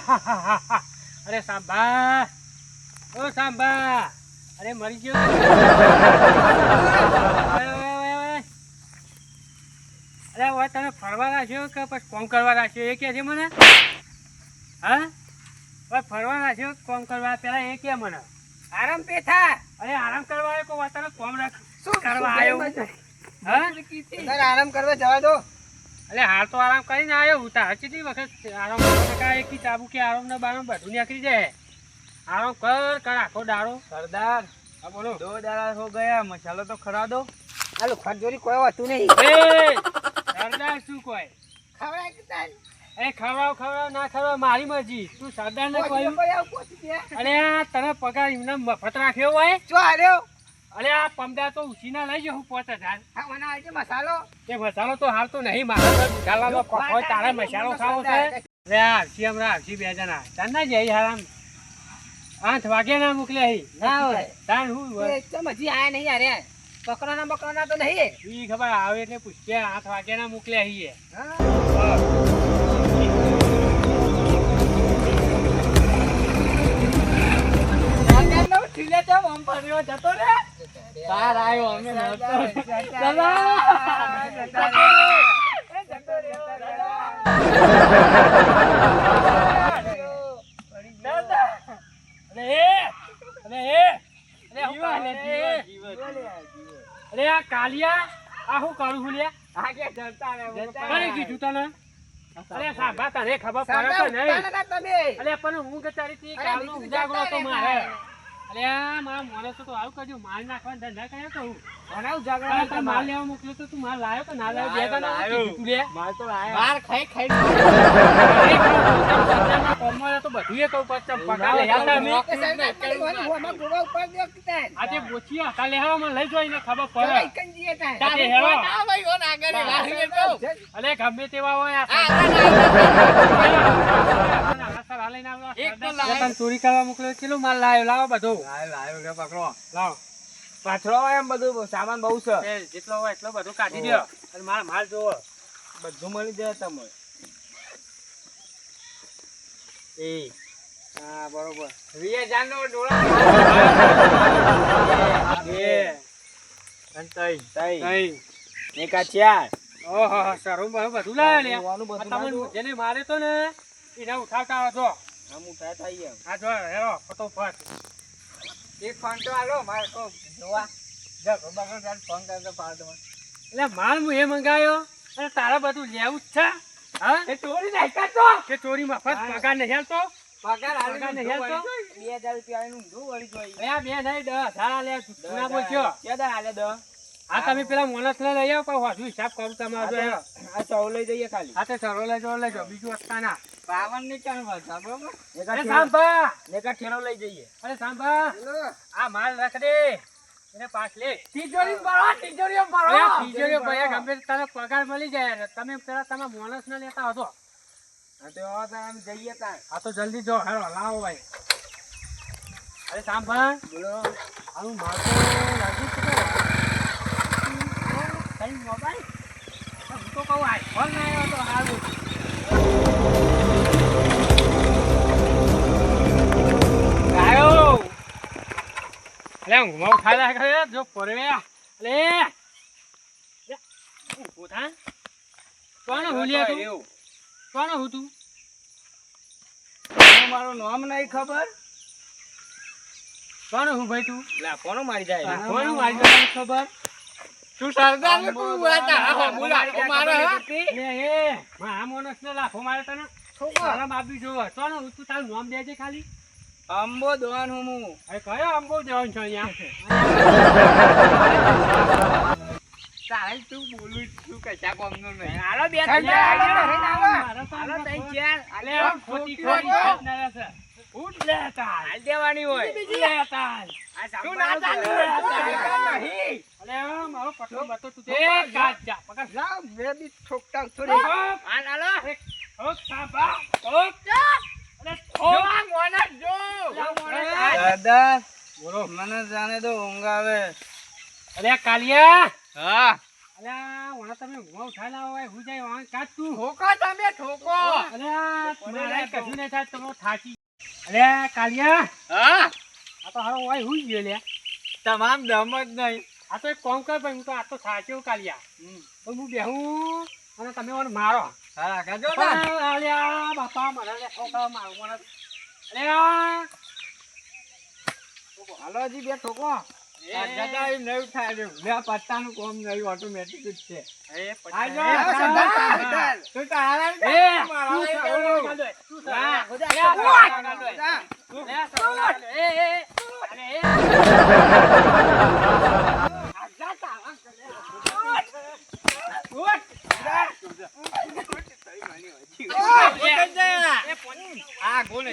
અરે સાંભા. ઓ સાંભા. અરે મરી ગયો. અરે હવે તને ફરવા રાખ્યો કે પછી કોમ કરવા રાખ્યો એ કે છે મને? હા? હવે ફરવા રાખ્યો કોમ કરવા? પેલા એ કે મને. આરામ પે થા અરે આરામ કરવા આવ્યો કોઈ તને કોમ રાખ. શું કરવા આવ્યો? હા. આરામ કરવા જવા દો. એટલે હાલ તો આરામ કરીને આવ્યો હું. તાર કેટલી વખત આરામ કાંઈ એકી ચાબુ કે આરામ ને બારામ બધું નીકળી જાય. આરામ કર કર આખો દાડો. સરદાર હા બોલો. દો દાડા હો ગયા. મસાલો તો ખરા દો હાલો ખરજોરી કોઈ હોતું નહીં. એ સરદાર શું કોઈ? ખવડાય કે તાન એ ખવડાવ ખવડાવ ના ખવડાવ મારી મરજી. તું સરદાર ને કહ્યું. અરે આ તને પગાર એમને મફત રાખ્યો હોય? ચો હાર્યો અરે આ પમદા તો ઉછીના લઈ જવું પોત હજાર આ મસાલો કે મસાલો. તો હાલ તો નહીં મારે મસાલાનો હોય તારે મસાલો ખાવો છે. રે આ આવશી હમણાં આવશી બે જણા. તાર ના જઈ હરામ. આઠ વાગે ના મોકલે હી. ના હોય. તાર હું? એકદમ હજી આયા નહીં યાર પકડવાના બકડવાના તો નહીં ઈ ખબર આવે એટલે પૂછકે આઠ વાગે ના મોકલે હી ઠીલે તો આમ ફર્યો જતો રે. તાર આવ્યો અમે અરે અરે અરે અરે આ કાલિયા આ શું કરું છું લ્યા કોને કીધું તને અરે સાંભા તને ખબર પડે તો નહીં. અલે પણ હું કે તારી થી અરે કાલનો ઉજાગરો તો મારે. મારે. આ મારા મોણસ તો આવું કરજો માલ નાખવાના ધંધા કયા કહું ઉજાગરા માલ લેવા મોકલ્યો તો તું માલ લાવ્યો કે ના લાવ્યો બે ગાના માલ તો લાયો બાર ખાઈ ખાઈ તો બધું એ કહું પછી. આજે બોચી હતા લઈ જોઈને ખબર પડે. અલે ગમે તેવા હોય આ નાના લઈને આવ્યો. એક તો સરદાર ચોરી કરવા મોકલ્યો કેટલો માલ લાવ્યો લાવો બધો. પકડો. લાવો. પાછળ હોય એમ બધું સામાન બહુ છે. જેટલો હોય એટલો બધું કાઢી દો. અને મારા માલ જોવો બધું મળી જાય તમે એ હા બરોબર. વીએ જાનનો ડોળા બે અને તઈ. તઈ. એકા ચાર. ઓહો સરું બધું લાવ્યો લે તમને જેને મારે તો ને એને ઉઠાવતા આવો આમ થાય એમ આ જો હેરો ફટોફટ. એક ફોન તો આલો મારે તો જોવા. જા બગર જાન ફોન કરતો પાડ દો એટલે માલ હું એ મંગાયો અને તારા બધું લેવું જ છે હા? એ ચોરી નાખ્યા તો કે ચોરી મફત પગાર નહીં હાલતો પગાર પગાર નહીં હાલતો બે હજાર રૂપિયા નું ઊંધું વળી જોઈ. અરે બે નહીં દસ હજાર લે જૂના બોલશો. ક્યાં હાલે દો હા તમે પેલા મોનસ ને લઈ આવો પણ વધુ હિસાબ કરું તમારો આ ચૌ લઈ જઈએ ખાલી. હા તો સરો લઈ જાઓ બીજું વસ્તા ના. પાવનની ચાલ વળતા બરોબર? અરે સાંભા! એકા ઠેલો લઈ જઈએ. અરે સાંભા! આ માલ રાખ દે. એને પાસ લે. તિજોરી ભરો તિજોરીઓ અરે આ તિજોરીઓ ગમે તને પગાર મળી જાય તમે પેલા તમે મોનસ ના લેતા હતો. હા તો હવે આમ જઈએ તાર. આ તો જલ્દી જો હેરો લાવો ભાઈ. અરે સાંભા! બોલો. આનું માલ તો લાગ્યું છે કઈ મોબાઈલ? હું તો કહું આઈફોન ફોન આવ્યો તો સારું અલે ઊંઘમાં ઉઠાડ્યા કરે જો પરવ્યા અલે. ઊભો થા. કોણ હુલિયા તું કોણ હું તું? મારું નામ નહીં ખબર? કોણ હું ભાઈ તું? લા કોણ મારી જાય? કોણ હું મારી જોડે ખબર? તું સરદાર ને તું હા બોલા મારો એ મા માણસ ને લાખો મારે તને. શરમ આપી જોવે કોણ હું તું? તારું નામ દેજે ખાલી. અંબો દોન હું હું અરે કયો અંબો જવાનું છે અહીંયા તારે તું બોલું છું કશા કોમ નો નહીં હાલો બે ખોટી ખોટી ખોટી ખોટી. છે. ઉઠ લે તાર. હાલ દેવાની હોય લે તાર. તું ના નહીં. મારો પટલો બતો તું પકડ. બી ઠોકતા થોડી. હાલ, હાલો. જો. લા દાદા બોલો. મને જાણે તો ઊંઘ આવે. અરે કાલિયા! હા. ઓણા તમે ઉઠાઈ લાવો હું જાય વાં કાઢ તું. ઠોકો તમે ઠોકો. અલ્યા મારે કશું નહીં થાય તમે થાકી અલ્યા કાલિયા હા. આ તો હારો ગયો લ્યા તમામ દમ જ નહીં. આ તો એક કોમ કર ભાઈ હું તો આ તો થાક્યો કાલિયા. તો હું બેહું અને તમે મને મારો. હા કાજો ને. અલ્યા બાપા મને લે ઠોકા મારું મને. અલ્યા હાલો હજી બે ઠોકો પત્તાનું કોમ નહીં ઓટોમેટિક જ છે આ ગોલે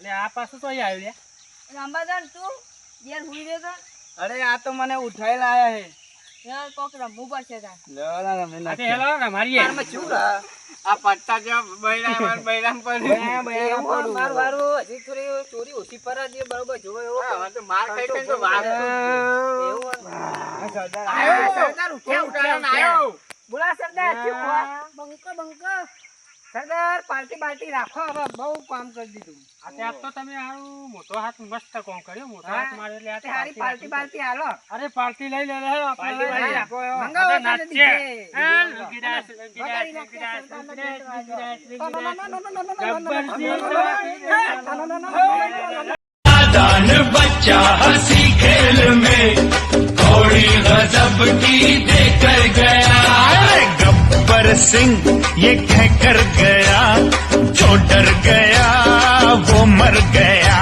લે, આ પાછું તો આવ્યું લે. રંબાદાન તું ઘેર હુઈ રહ્યો તો? અરે આ તો મને ઉઠાઈ લાયા હે. યાર કોક રમવું પડશે તાર. લેવાના રમે આ હેલો ને, મારી એ. શું રા આ પટ્ટા જે બૈરા માર બૈરામ પર માર વારું હજી થોડી ચોરી ઓછી પર જ બરોબર જોવો એવો. હા, હવે તો માર ખાઈ ખાઈને તો વાત એવું સરદાર. આયો. સરદાર ઉઠે કેવું આયો? બોલા સરદાર હા. બંકો બંકો સરદાર પાર્ટી પાર્ટી રાખો હવે બહુ કામ કરી દીધું. दान बच्चा हसी खेल में थोड़ी गजब की देकर गया गब्बर सिंह ये कहकर गया जो डर गया वो मर गया